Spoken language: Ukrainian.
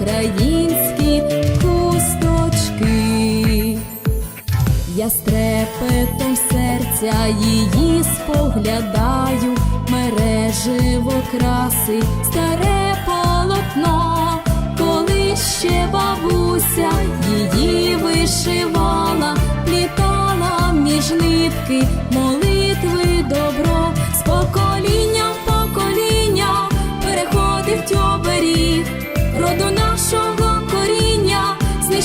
українські хусточки. Я з серця її споглядаю, мереживо краси, старе полотно, коли ще бабуся її вишивала, плітала між нитки,